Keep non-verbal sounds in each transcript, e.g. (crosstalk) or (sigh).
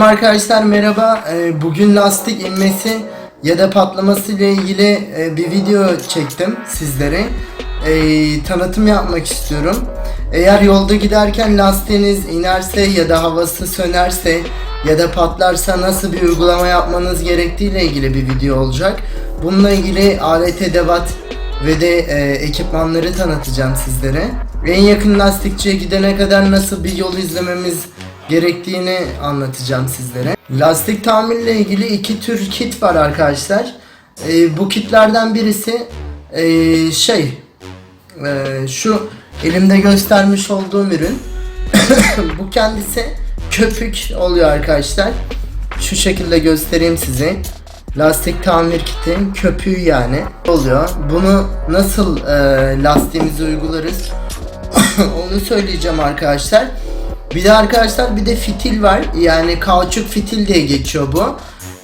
Selam arkadaşlar merhaba. Ee, Bugün lastik inmesi ya da patlaması ile ilgili e, bir video çektim sizlere. Ee, Tanıtım yapmak istiyorum. Eğer yolda giderken lastiğiniz inerse ya da havası sönerse ya da patlarsa nasıl bir uygulama yapmanız gerektiği ile ilgili bir video olacak. Bununla ilgili alet edevat ve de e, ekipmanları tanıtacağım sizlere. En yakın lastikçiye gidene kadar nasıl bir yol izlememiz gerektiğini anlatacağım sizlere. Lastik tamirle ilgili iki tür kit var arkadaşlar. E, bu kitlerden birisi e, şey e, şu elimde göstermiş olduğum ürün. (coughs) bu kendisi köpük oluyor arkadaşlar. Şu şekilde göstereyim size. Lastik tamir kiti köpüğü yani oluyor. Bunu nasıl e, lastiğimize uygularız (coughs) onu söyleyeceğim arkadaşlar. Bir de arkadaşlar bir de fitil var. Yani kauçuk fitil diye geçiyor bu.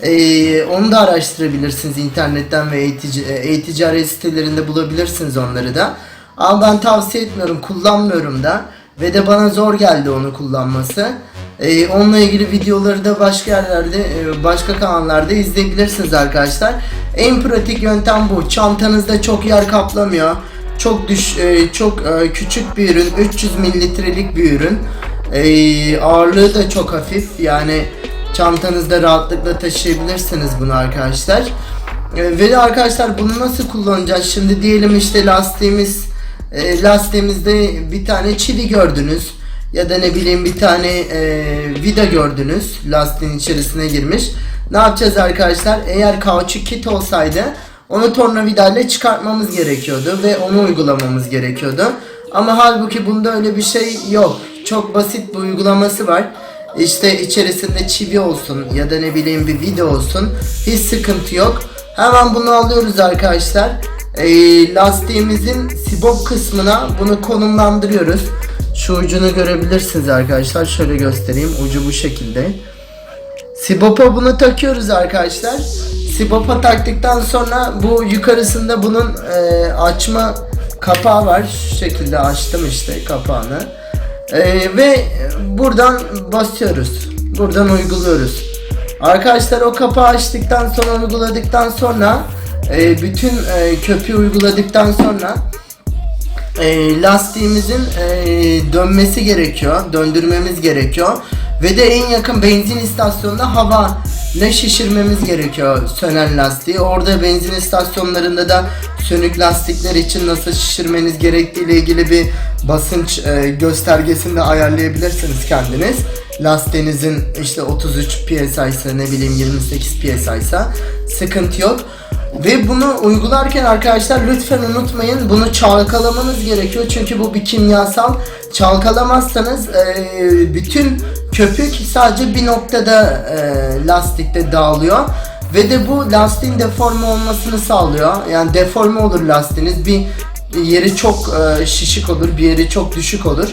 Ee, onu da araştırabilirsiniz internetten ve e, e-ticaret sitelerinde bulabilirsiniz onları da. Ama ben tavsiye etmiyorum, kullanmıyorum da. Ve de bana zor geldi onu kullanması. Ee, onunla ilgili videoları da başka yerlerde, e, başka kanallarda izleyebilirsiniz arkadaşlar. En pratik yöntem bu. Çantanızda çok yer kaplamıyor. Çok düş, e, çok küçük bir ürün, 300 mililitrelik bir ürün. E, ağırlığı da çok hafif. Yani çantanızda rahatlıkla taşıyabilirsiniz bunu arkadaşlar. E, ve arkadaşlar bunu nasıl kullanacağız? Şimdi diyelim işte lastiğimiz e, lastiğimizde bir tane çivi gördünüz ya da ne bileyim bir tane e, vida gördünüz lastiğin içerisine girmiş. Ne yapacağız arkadaşlar? Eğer kauçuk kit olsaydı onu tornavidayla çıkartmamız gerekiyordu ve onu uygulamamız gerekiyordu. Ama halbuki bunda öyle bir şey yok. Çok basit bir uygulaması var. İşte içerisinde çivi olsun ya da ne bileyim bir vida olsun. Hiç sıkıntı yok. Hemen bunu alıyoruz arkadaşlar. Ee, lastiğimizin sibop kısmına bunu konumlandırıyoruz. Şu ucunu görebilirsiniz arkadaşlar. Şöyle göstereyim. Ucu bu şekilde. Sibop'a bunu takıyoruz arkadaşlar. Sibop'a taktıktan sonra bu yukarısında bunun e, açma kapağı var. Şu şekilde açtım işte kapağını. E, ve buradan basıyoruz. Buradan uyguluyoruz. Arkadaşlar o kapağı açtıktan sonra uyguladıktan sonra e, bütün e, köpüğü uyguladıktan sonra e, lastiğimizin e, dönmesi gerekiyor. Döndürmemiz gerekiyor. Ve de en yakın benzin istasyonunda hava ile şişirmemiz gerekiyor sönen lastiği. Orada benzin istasyonlarında da sönük lastikler için nasıl şişirmeniz gerektiği ile ilgili bir basınç e, göstergesini de ayarlayabilirsiniz kendiniz. Lastiğinizin işte 33 PSI ise ne bileyim 28 PSI ise sıkıntı yok. Ve bunu uygularken arkadaşlar lütfen unutmayın bunu çalkalamanız gerekiyor çünkü bu bir kimyasal. Çalkalamazsanız e, bütün köpük sadece bir noktada e, lastikte dağılıyor. Ve de bu lastiğin deforme olmasını sağlıyor. Yani deforme olur lastiğiniz. Bir yeri çok e, şişik olur, bir yeri çok düşük olur.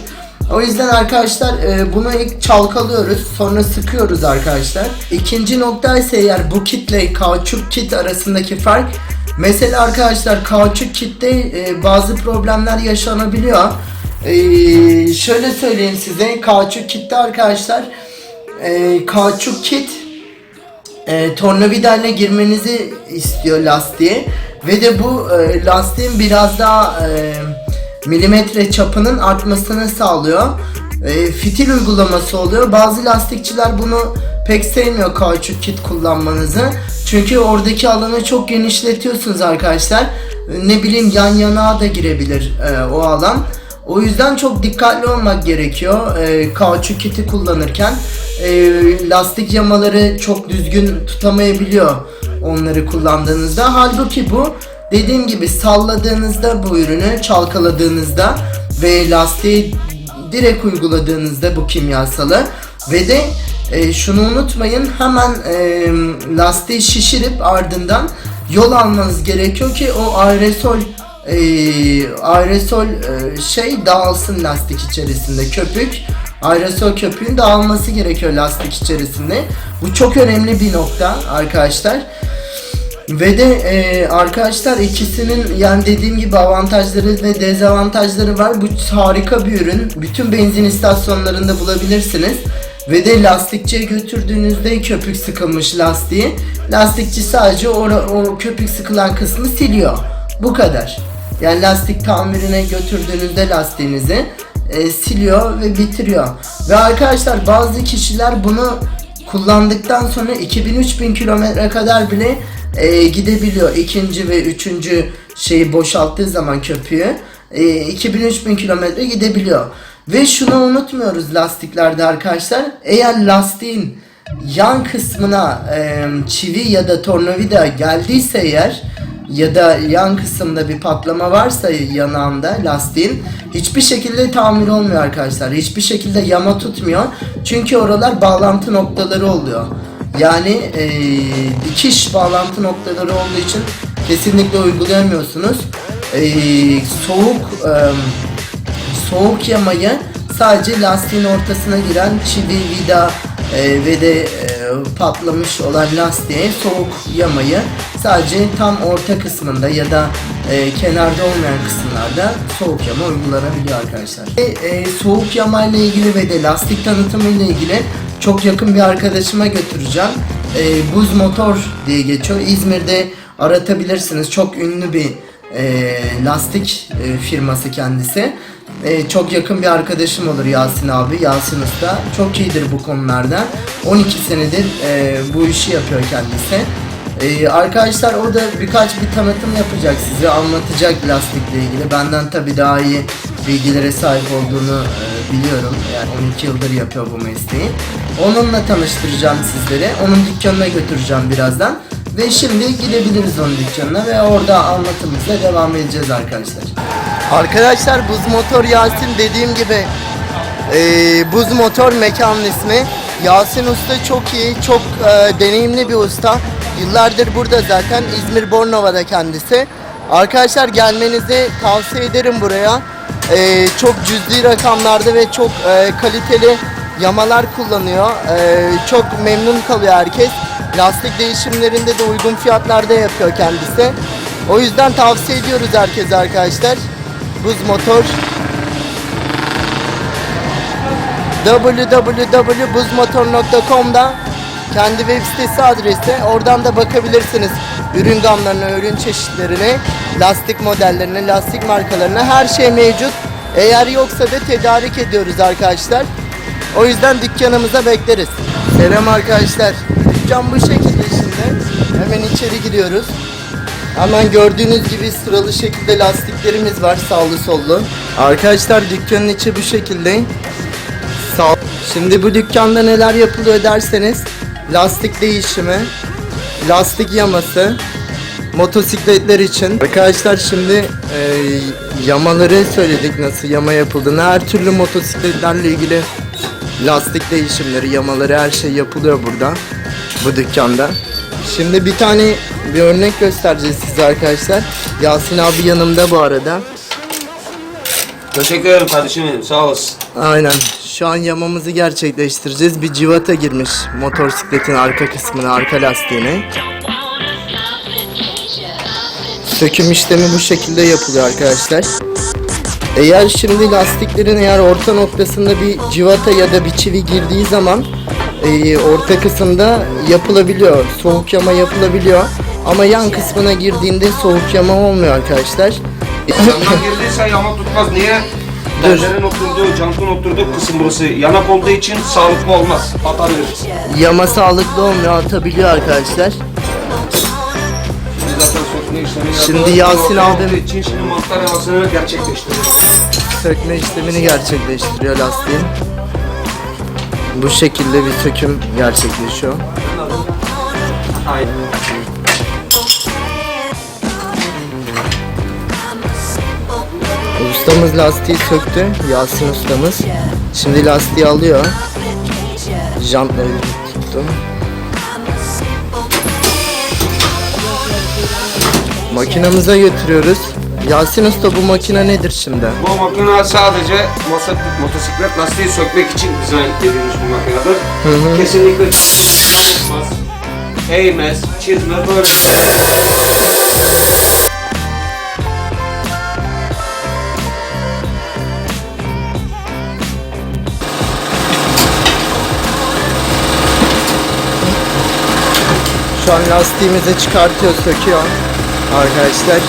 O yüzden arkadaşlar e, bunu ilk çalkalıyoruz sonra sıkıyoruz arkadaşlar. İkinci nokta ise eğer bu kitle kauçuk kit arasındaki fark Mesela arkadaşlar kauçuk kitte e, bazı problemler yaşanabiliyor. E, şöyle söyleyeyim size kauçuk kitte arkadaşlar e, kauçuk kit e, tornavidayla girmenizi istiyor lastiğe ve de bu e, lastiğin biraz daha e, milimetre çapının artmasını sağlıyor. E, fitil uygulaması oluyor. Bazı lastikçiler bunu pek sevmiyor kauçuk kit kullanmanızı. Çünkü oradaki alanı çok genişletiyorsunuz arkadaşlar. Ne bileyim yan yana da girebilir e, o alan. O yüzden çok dikkatli olmak gerekiyor e, kauçuk kiti kullanırken. E, lastik yamaları çok düzgün tutamayabiliyor onları kullandığınızda. Halbuki bu dediğim gibi salladığınızda bu ürünü çalkaladığınızda ve lastiği direkt uyguladığınızda bu kimyasalı ve de e, şunu unutmayın hemen e, lastiği şişirip ardından yol almanız gerekiyor ki o aerosol e, aerosol şey dağılsın lastik içerisinde köpük aerosol köpüğün dağılması gerekiyor lastik içerisinde bu çok önemli bir nokta arkadaşlar ve de e, arkadaşlar ikisinin yani dediğim gibi avantajları ve dezavantajları var. Bu harika bir ürün. Bütün benzin istasyonlarında bulabilirsiniz. Ve de lastikçiye götürdüğünüzde köpük sıkılmış lastiği. Lastikçi sadece o, o köpük sıkılan kısmı siliyor. Bu kadar. Yani lastik tamirine götürdüğünüzde lastiğinizi e, siliyor ve bitiriyor. Ve arkadaşlar bazı kişiler bunu kullandıktan sonra 2000-3000 kilometre kadar bile e, gidebiliyor. İkinci ve üçüncü şeyi boşalttığı zaman köpüğü e, 2000-3000 kilometre gidebiliyor. Ve şunu unutmuyoruz lastiklerde arkadaşlar. Eğer lastiğin yan kısmına e, çivi ya da tornavida geldiyse eğer ya da yan kısımda bir patlama varsa yanağında lastiğin hiçbir şekilde tamir olmuyor arkadaşlar. Hiçbir şekilde yama tutmuyor. Çünkü oralar bağlantı noktaları oluyor. Yani e, dikiş bağlantı noktaları olduğu için kesinlikle uygulayamıyorsunuz. E, soğuk e, soğuk yamayı sadece lastiğin ortasına giren çivi, vida e, ve de e, patlamış olan lastiğe soğuk yamayı sadece tam orta kısmında ya da e, kenarda olmayan kısımlarda soğuk yama uygulanabiliyor arkadaşlar. E, e, soğuk yama ile ilgili ve de lastik tanıtımı ile ilgili çok yakın bir arkadaşıma götüreceğim. E, Buz Motor diye geçiyor. İzmir'de aratabilirsiniz. Çok ünlü bir e, lastik e, firması kendisi. E, çok yakın bir arkadaşım olur Yasin abi, Yasin Usta. Çok iyidir bu konularda. 12 senedir e, bu işi yapıyor kendisi. E, arkadaşlar o da birkaç bir tanıtım yapacak size, anlatacak lastikle ilgili. Benden tabi daha iyi bilgilere sahip olduğunu e, biliyorum. Yani 12 yıldır yapıyor bu mesleği. Onunla tanıştıracağım sizleri. Onun dükkanına götüreceğim birazdan. Ve şimdi gidebiliriz onun dükkanına ve orada anlatımımıza devam edeceğiz arkadaşlar. Arkadaşlar Buz Motor Yasin dediğim gibi eee, Buz Motor mekanın ismi. Yasin Usta çok iyi, çok eee, deneyimli bir usta. Yıllardır burada zaten İzmir Bornova'da kendisi. Arkadaşlar gelmenizi tavsiye ederim buraya. Eee, çok cüzi rakamlarda ve çok eee, kaliteli yamalar kullanıyor. Eee, çok memnun kalıyor herkes. Lastik değişimlerinde de uygun fiyatlarda yapıyor kendisi. O yüzden tavsiye ediyoruz herkese arkadaşlar. Buz Motor www.buzmotor.com'da kendi web sitesi adresi. Oradan da bakabilirsiniz ürün gamlarına, ürün çeşitlerine, lastik modellerine, lastik markalarına her şey mevcut. Eğer yoksa da tedarik ediyoruz arkadaşlar. O yüzden dükkanımıza bekleriz. Selam arkadaşlar. Dükkan bu şekilde şimdi. Hemen içeri giriyoruz. Hemen gördüğünüz gibi sıralı şekilde lastiklerimiz var sağlı sollu. Arkadaşlar dükkanın içi bu şekilde. Sağ Şimdi bu dükkanda neler yapılıyor derseniz lastik değişimi, lastik yaması, motosikletler için. Arkadaşlar şimdi e, yamaları söyledik nasıl yama yapıldığını. Her türlü motosikletlerle ilgili lastik değişimleri, yamaları her şey yapılıyor burada. Bu dükkanda. Şimdi bir tane bir örnek göstereceğiz size arkadaşlar. Yasin abi yanımda bu arada. Teşekkür ederim kardeşim benim sağ olasın. Aynen. Şu an yamamızı gerçekleştireceğiz. Bir civata girmiş motosikletin arka kısmına, arka lastiğine. Söküm işlemi bu şekilde yapılıyor arkadaşlar. Eğer şimdi lastiklerin eğer orta noktasında bir civata ya da bir çivi girdiği zaman e, orta kısımda yapılabiliyor. Soğuk yama yapılabiliyor. Ama yan kısmına girdiğinde soğuk yama olmuyor arkadaşlar. Yandan girdiyse yama tutmaz. Niye? Tencerenin oturduğu, jantın oturduğu kısım burası yanak olduğu için sağlıklı olmaz. Atabilir. Yama sağlıklı olmuyor atabiliyor arkadaşlar. Biz zaten sökme işlemi Şimdi yapıyoruz. Yasin abim- olduğu için şimdi mantar yamasını gerçekleştiriyor. sökme işlemini gerçekleştiriyor lastiğin. Bu şekilde bir söküm gerçekleşiyor. Aynen. Ustamız lastiği söktü. Yasin ustamız. Şimdi lastiği alıyor. Jantları tuttu. Makinamıza götürüyoruz. Yasin Usta bu makine nedir şimdi? Bu makine sadece motosiklet, motosiklet lastiği sökmek için dizayn edilmiş bir makinedir. Hı hı. Kesinlikle çalışmaz, eğmez, çizme böyle. Şu an lastiğimizi çıkartıyor, söküyor arkadaşlar.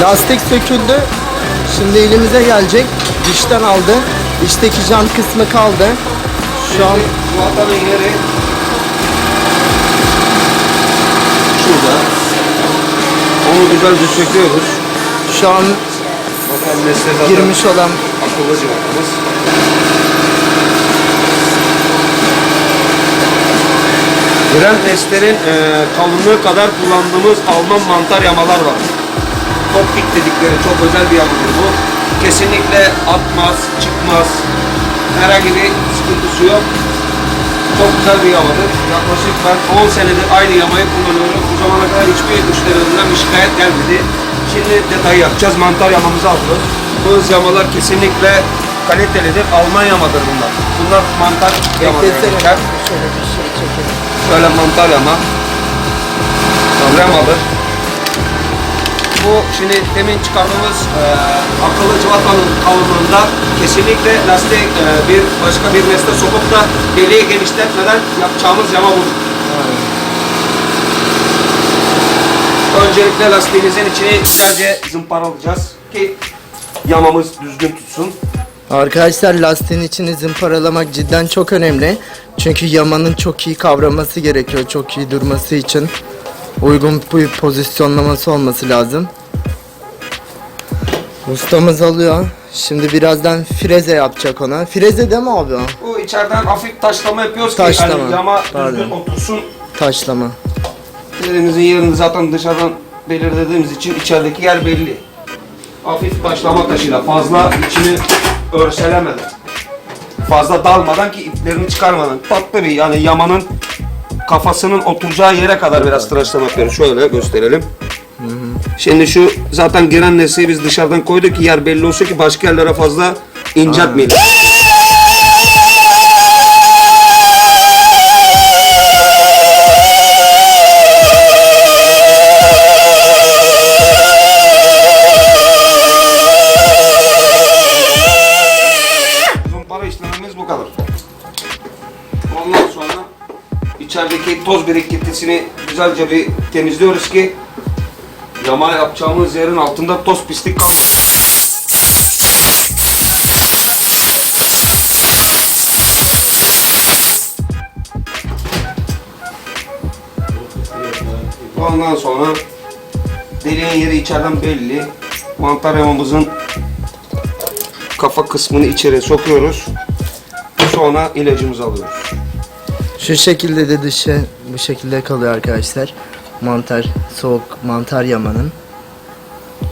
Lastik söküldü. Şimdi elimize gelecek. Dişten aldı. İçteki jant kısmı kaldı. Şu an Vatanın yeri şurada. Onu güzelce söküyoruz. şu an Bakalım zaten girmiş olan akıllı cıvatamız. Grand Ester'in e, kalınlığı kadar kullandığımız Alman mantar yamalar var. Topik dedikleri çok özel bir yamadır bu. Kesinlikle atmaz, çıkmaz. Herhangi bir sıkıntısı yok. Çok güzel bir yamadır. Yaklaşık ben 10 senedir aynı yamayı kullanıyorum. Bu zamana kadar hiçbir müşterimden bir şikayet gelmedi. Şimdi detayı yapacağız. Mantar yamamızı alıyoruz. Bu yamalar kesinlikle kalitelidir. Alman yamadır bunlar. Bunlar mantar geçer. Şöyle bir şey çekelim. Şöyle mantar yama. Remadır. Bu şimdi demin çıkardığımız e, akıllı cıvatanın kalınlığında kesinlikle lastik e, bir başka bir nesne sokup da deliği genişletmeden yapacağımız yama bu. Öncelikle lastiğimizin içini güzelce zımparalayacağız ki yamamız düzgün tutsun. Arkadaşlar lastiğin içini zımparalamak cidden çok önemli. Çünkü yamanın çok iyi kavraması gerekiyor. Çok iyi durması için. Uygun bir pozisyonlaması olması lazım. Ustamız alıyor. Şimdi birazdan freze yapacak ona. Freze değil mi abi o? Bu içeriden hafif taşlama yapıyoruz Taşlama, ki yani yama pardon. düzgün otursun Taşlama. Elimizin yerini zaten dışarıdan belirlediğimiz için içerideki yer belli. Hafif taşlama taşıyla fazla içini örselemeden, fazla dalmadan ki iplerini çıkarmadan tatlı bir yani yamanın kafasının oturacağı yere kadar biraz tıraşlama yapıyoruz. Şöyle gösterelim. Şimdi şu zaten giren nesneyi biz dışarıdan koyduk ki yer belli olsun ki başka yerlere fazla inceltmeyelim. İçerideki toz birikintisini güzelce bir temizliyoruz ki yama yapacağımız yerin altında toz pislik kalmasın. Ondan sonra deliğin yeri içeriden belli. Mantar yamamızın kafa kısmını içeri sokuyoruz. Sonra ilacımızı alıyoruz. Şu şekilde de dışı bu şekilde kalıyor arkadaşlar. Mantar, soğuk mantar yamanın.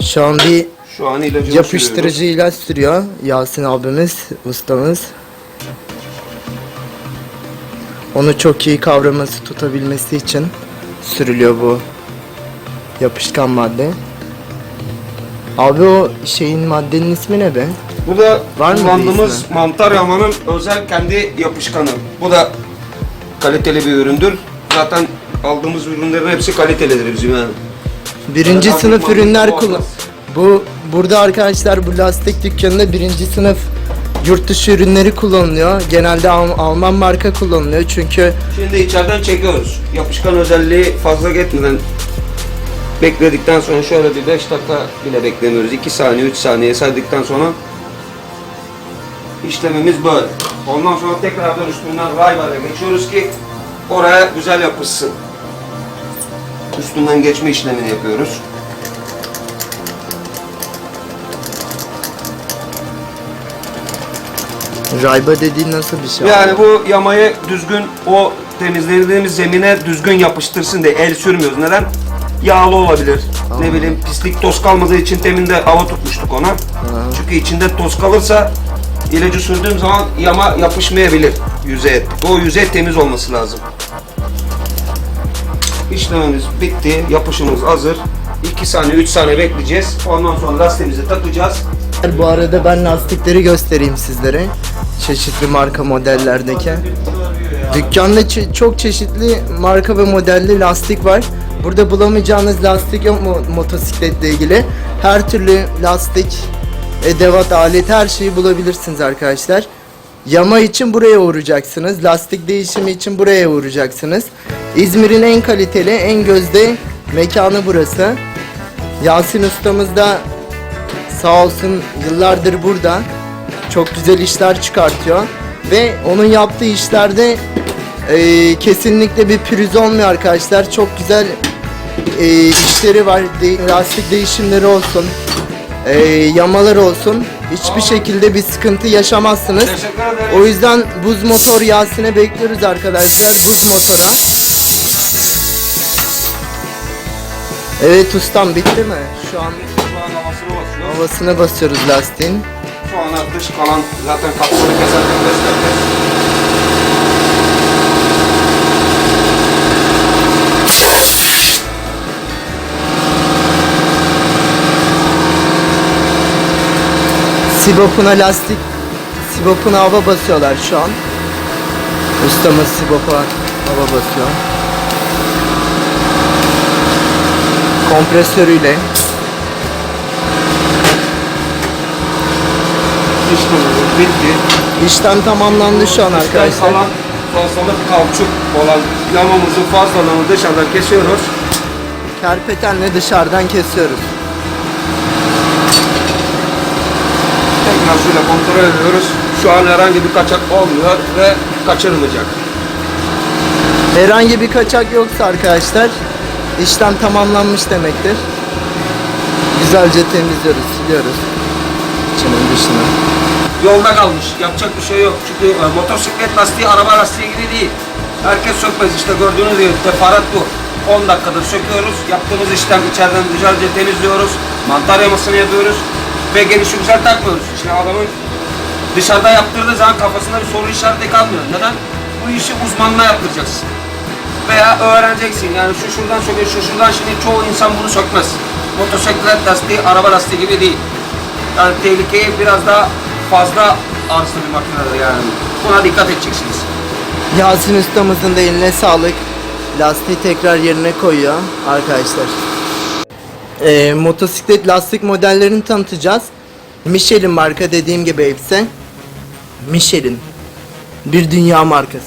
Şu an bir Şu an ilacımızı yapıştırıcı ilaç sürüyor Yasin abimiz, ustamız. Onu çok iyi kavraması, tutabilmesi için sürülüyor bu yapışkan madde. Abi o şeyin maddenin ismi ne be? Bu da Var kullandığımız mantar yamanın özel kendi yapışkanı. Bu da kaliteli bir üründür. Zaten aldığımız ürünlerin hepsi kalitelidir bizim yani. Birinci Evet, sınıf ürünler kullan. Bu burada arkadaşlar bu lastik dükkanında birinci sınıf yurt dışı ürünleri kullanılıyor. Genelde Al- Alman marka kullanılıyor çünkü Şimdi içeriden çekiyoruz. Yapışkan özelliği fazla gitmeden bekledikten sonra şöyle bir 5 dakika bile beklemiyoruz. 2 saniye 3 saniye saydıktan sonra işlemimiz böyle. Ondan sonra tekrardan üstünden raybar'a geçiyoruz ki oraya güzel yapışsın. Üstünden geçme işlemini yapıyoruz. rayba dediğin nasıl bir şey? Yani bu yamayı düzgün o temizlediğimiz zemine düzgün yapıştırsın diye el sürmüyoruz. Neden? Yağlı olabilir. Ne bileyim pislik toz kalmadığı için temin de hava tutmuştuk ona. Çünkü içinde toz kalırsa ilacı sürdüğüm zaman yama yapışmayabilir yüzeye. O yüzey temiz olması lazım. İşlemimiz bitti. Yapışımız hazır. 2 saniye 3 saniye bekleyeceğiz. Ondan sonra lastiğimizi takacağız. Bu arada ben lastikleri göstereyim sizlere. Çeşitli marka modellerdeki. Dükkanda çok çeşitli marka ve modelli lastik var. Burada bulamayacağınız lastik yok mu motosikletle ilgili? Her türlü lastik, edevat, alet her şeyi bulabilirsiniz arkadaşlar. Yama için buraya uğrayacaksınız. Lastik değişimi için buraya uğrayacaksınız. İzmir'in en kaliteli, en gözde mekanı burası. Yasin ustamız da sağ olsun yıllardır burada. Çok güzel işler çıkartıyor. Ve onun yaptığı işlerde e, kesinlikle bir pürüz olmuyor arkadaşlar. Çok güzel e, işleri var. De- lastik değişimleri olsun. E, yamalar olsun. Hiçbir şekilde bir sıkıntı yaşamazsınız. Teşekkür ederim. O yüzden buz motor Yasin'e bekliyoruz arkadaşlar. Buz motora. Evet ustam bitti mi? Şu an Şu an havasını basıyor. havasına basıyoruz lastiğin. Şu ana dış kalan zaten kapsülü keserken göstereceğiz. Sibop'una lastik, Sibop'una hava basıyorlar şu an. Ustamız Sibop'a hava basıyor. Kompresörüyle. İşte bu, bitti. İşlem tamamlandı şu an arkadaşlar. kalan fazlalık kauçuk olan yamamızın fazlalığını dışarıdan kesiyoruz. Kerpetenle dışarıdan kesiyoruz. Şöyle kontrol ediyoruz. Şu an herhangi bir kaçak olmuyor ve kaçırmayacak. Herhangi bir kaçak yoksa arkadaşlar işlem tamamlanmış demektir. Güzelce temizliyoruz, siliyoruz. İçinin dışını. Yolda kalmış. Yapacak bir şey yok. Çünkü e, motosiklet lastiği araba lastiği gibi değil. Herkes sökmez. İşte gördüğünüz gibi teferruat bu. 10 dakikadır söküyoruz. Yaptığımız işlem içeriden güzelce temizliyoruz. Mantar yamasını yapıyoruz. Ve gelişi güzel takmıyoruz. Şimdi adamın dışarıda yaptırdığı zaman kafasında bir soru işareti kalmıyor. Neden? Bu işi uzmanla yaptıracaksın. Veya öğreneceksin. Yani şu şuradan söküyor, şu şuradan şimdi çoğu insan bunu sökmez. Motosiklet lastiği araba lastiği gibi değil. Yani tehlikeyi biraz daha fazla arzlı bir makinedir yani. Buna dikkat edeceksiniz. Yasin ustamızın da eline sağlık. Lastiği tekrar yerine koyuyor arkadaşlar. Ee, motosiklet lastik modellerini tanıtacağız. Michelin marka dediğim gibi hepsi. Michelin. Bir dünya markası.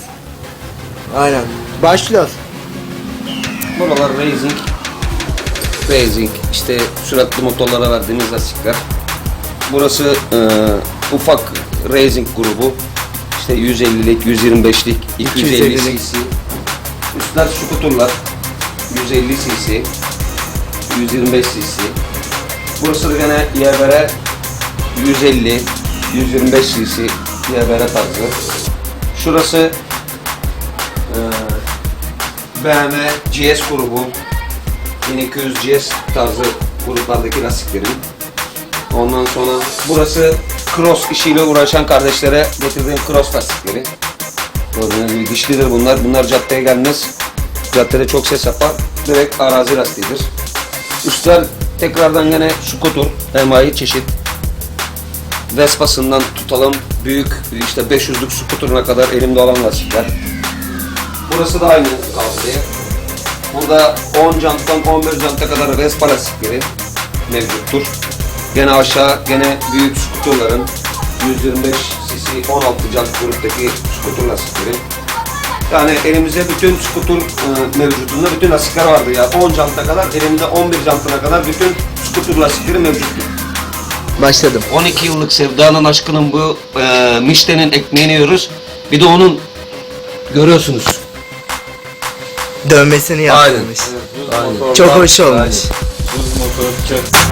Aynen. Başlıyoruz. Buralar racing. Racing. işte süratli motorlara verdiğimiz lastikler. Burası e, ufak racing grubu. İşte 150'lik, 125'lik, 250 250'lik. cc. Üstler skuturlar. 150 cc. 125 cc. Burası da gene YBR 150, 125 cc YBR tarzı. Şurası e, BMW GS grubu 1200 GS tarzı gruplardaki lastiklerim. Ondan sonra burası cross işiyle uğraşan kardeşlere getirdiğim cross lastikleri. Gördüğünüz gibi dişlidir bunlar. Bunlar caddeye gelmez. Caddede çok ses yapar. Direkt arazi lastiğidir. Üstler tekrardan gene skutur, emayi çeşit. Vespa'sından tutalım büyük işte 500'lük skuturuna kadar elimde olan lastikler. Burası da aynı kavsiye. Burada 10 janttan 11 janta kadar Vespa lastikleri mevcuttur. Gene aşağı gene büyük skuturların 125 cc 16 jant gruptaki skutur lastikleri. Yani elimizde bütün skutur e, mevcutunda bütün lastikler vardı ya. 10 janta kadar elimde 11 jantına kadar bütün skutur lastikleri mevcuttu. Başladım. 12 yıllık sevdanın aşkının bu e, Michelin'in ekmeğini yiyoruz. Bir de onun görüyorsunuz. Dövmesini yaptırmış. Aynen. Çok hoş olmuş. Buz motor